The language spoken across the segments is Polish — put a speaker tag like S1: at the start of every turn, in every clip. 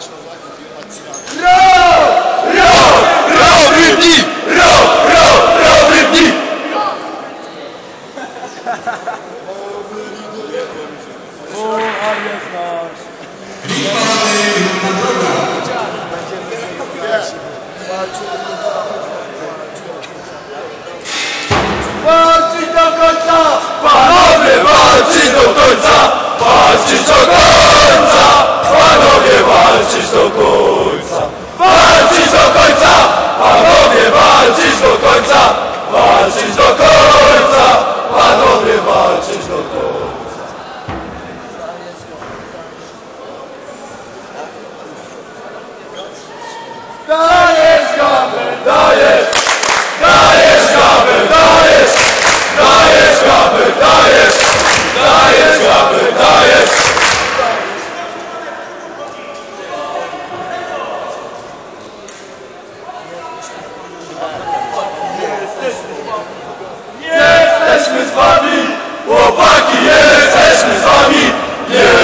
S1: Oh,
S2: ありがとうございます。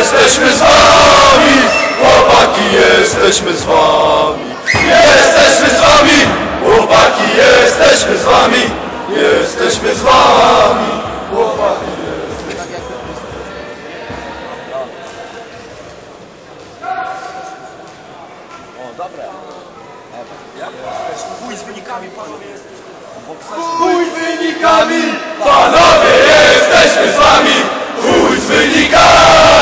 S2: Jesteśmy z wami! Chłopaki, jesteśmy z wami! Jesteśmy z wami! Chłopaki, jesteśmy z wami! Jesteśmy z wami! Chłopaki, Chuj z wynikami! Panowie, jesteśmy z wami! Chuj z wynikami!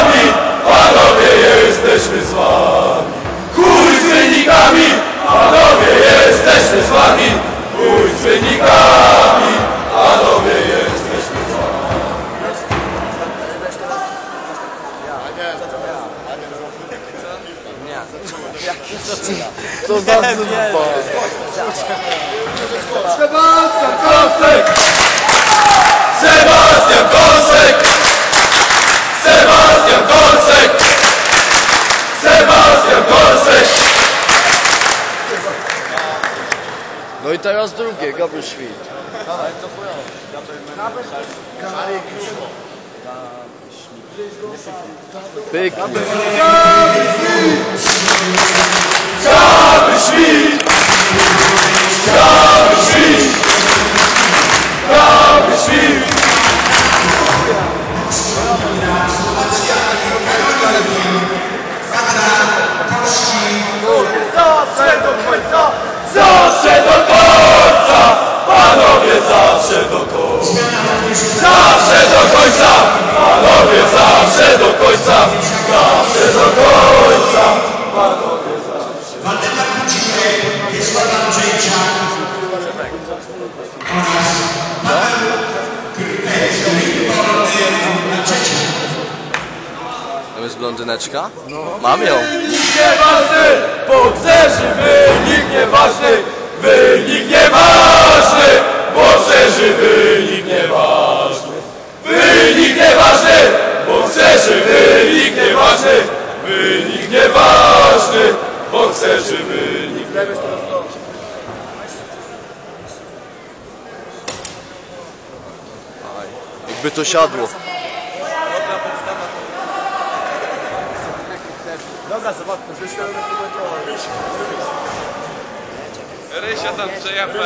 S2: Panowie, jesteśmy z wami! Chuj z wynikami! Panowie, jesteśmy z wami! Chuj z wynikami! Panowie, jesteśmy z wami!
S1: To za znowu.
S2: Sebastian Kosek! Sebastian Kosek! Sebastian Kosek! Sebastian Kosek!
S1: No i teraz drugie, Gabriel Świt. Pyknie.
S2: Gaby Zawsze do końca! Panowie, zawsze do końca! Zawsze do końca! Panowie, zawsze do końca! Zawsze do końca! Panowie, zawsze!
S3: Waldemar Kucicek, Wiesław Andrzejczak oraz Paweł na trzecie.
S1: Tam jest blondyneczka? Mam ją.
S2: Wynik nieważny! Bokserzy, wynik nieważny! Wynik nieważny! Bokserzy, wynik nieważny! Wynik nieważny! Bokserzy, wynik nieważny! Wynik nieważny! Bokserzy, wynik
S1: Jakby to siadło.
S4: Rysia tam przejawia.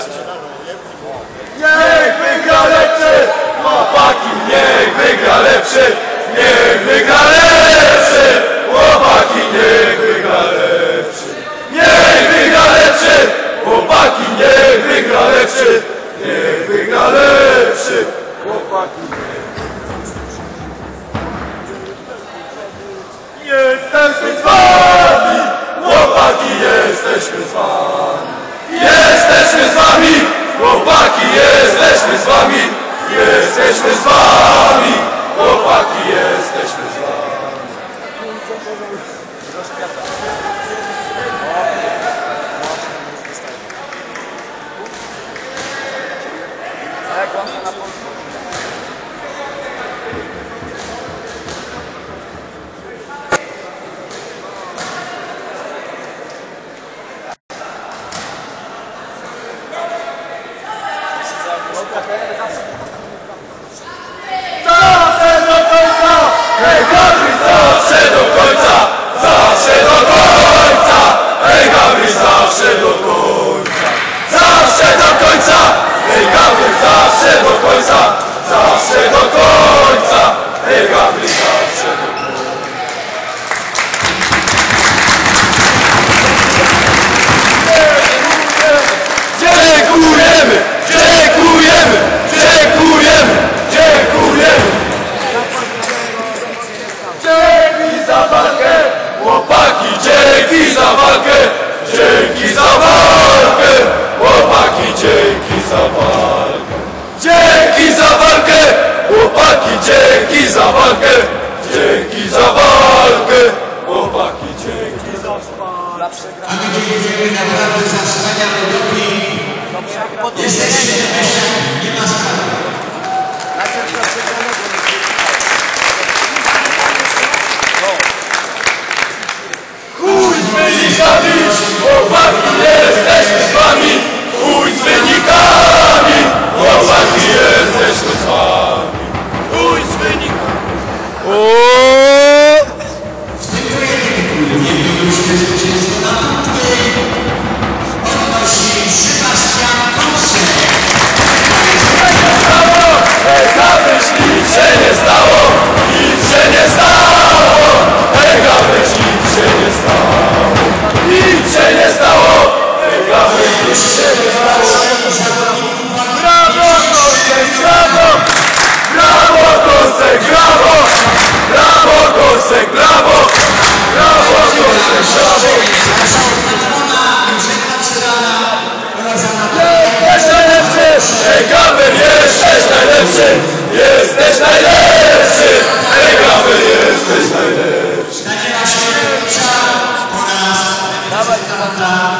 S2: Niech wygra lepszy! Chłopaki, niech wygra lepszy! Niech wygra lepszy! Chłopaki, niech wygra lepszy! Niech wygra lepszy! Chłopaki, niech wygra lepszy! Niech wygra lepszy! Chłopaki, Jesteśmy z wami! Chłopaki, jesteśmy z wami! Jesteśmy z wami! Chłopaki, jesteśmy z wami! Jesteśmy z wami! Chłopaki, jesteśmy z wami! Najlepszy! Jesteś najlepszy! Egaber, jesteś najlepszy!
S1: Dawaj, Sebastian.